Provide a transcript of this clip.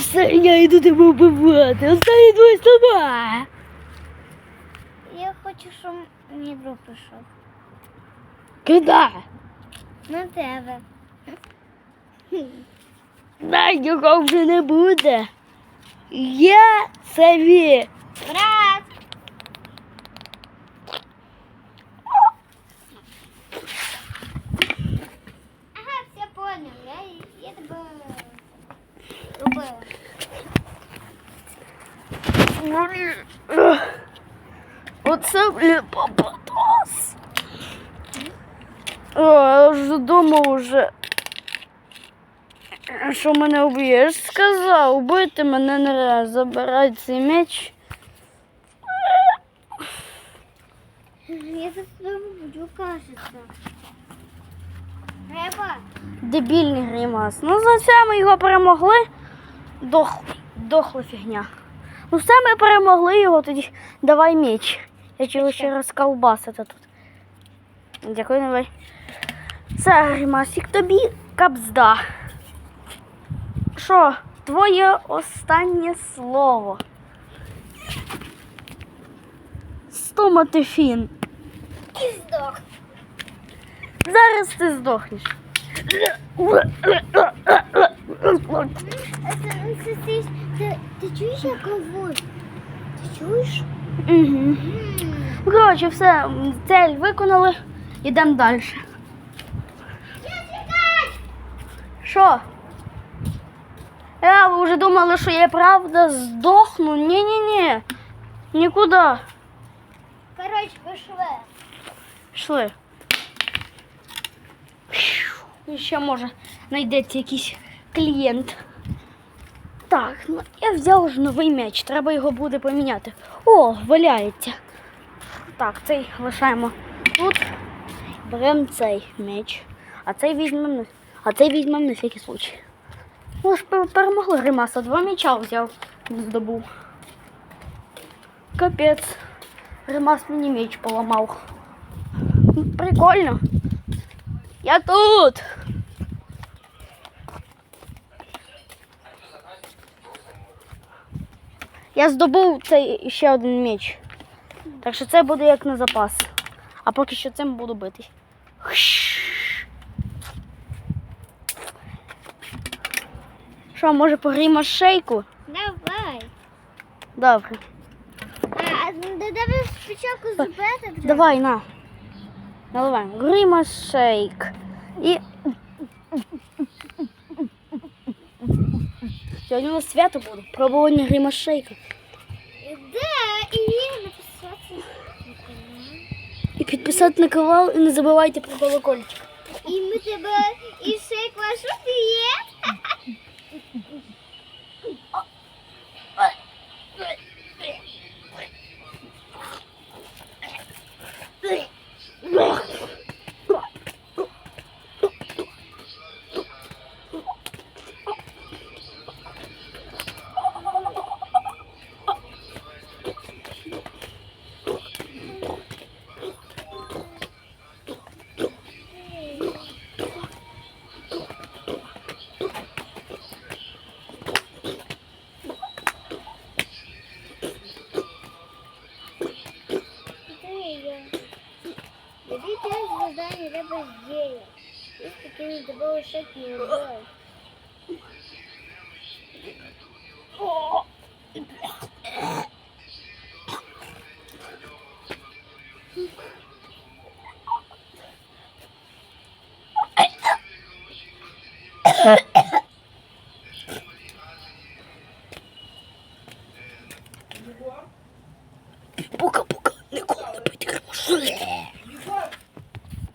Все, я йду тебе вбивати. Останні двоє слова. Я хочу, щоб мій друг прийшов. Куди? На тебе. Дай його вже не буде. Я собі. Брат! Ага, все понял. Я, я тебе робила. Оце блін попадос. О, я вже думав вже. Що мене вб'єш? Сказав, убити мене не раз. Забирай цей меч. Я за тобою буду, кажется. Треба. Дебільний гримас. Ну за це ми його перемогли. Дох... Дохла фігня. Ну все ми перемогли його, тоді давай меч. Я чого ще розколбасити тут. Дякую, давай. Це гримасик тобі капзда. Що, твоє останнє слово? Стоматифін. І здох. Зараз ти здохнеш. Ти, ти, ти чуєш, як говорить? Ти чуєш? Угу. Коротше, все, цель виконали, йдемо далі. Що? Я ви вже думали, що я правда здохну? Ні-ні-ні. Нікуди. Коротше, пішли. Йшли. Ще може знайдеться якийсь клієнт. Так, ну я взяв вже новий м'яч, треба його буде поміняти. О, валяється. Так, цей лишаємо тут. Беремо цей м'яч. А цей візьмемо, а цей візьмемо на всякий случай. Ми ж перемогли Гримаса, два м'яча взяв, здобув. Капець. Гримас мені меч поламав. Прикольно. Я тут. Я здобув цей ще один меч. Так що це буде як на запас. А поки що цим буду битись. Що, може погріємо шейку? Давай. Добре. А, давай спочатку зубити. Давай, на. Наливаємо. Грима шейк. І. Сьогодні у нас свято буде. Пробування грима шейка. Да, і написати. І підписати на канал і не забувайте про колокольчик. І ми тебе і шейк вашу є. Теж завдання треба зробити. Якщо ти не добавиш шейк не робив. Пука-пука, ніколи не пийте грима шейк.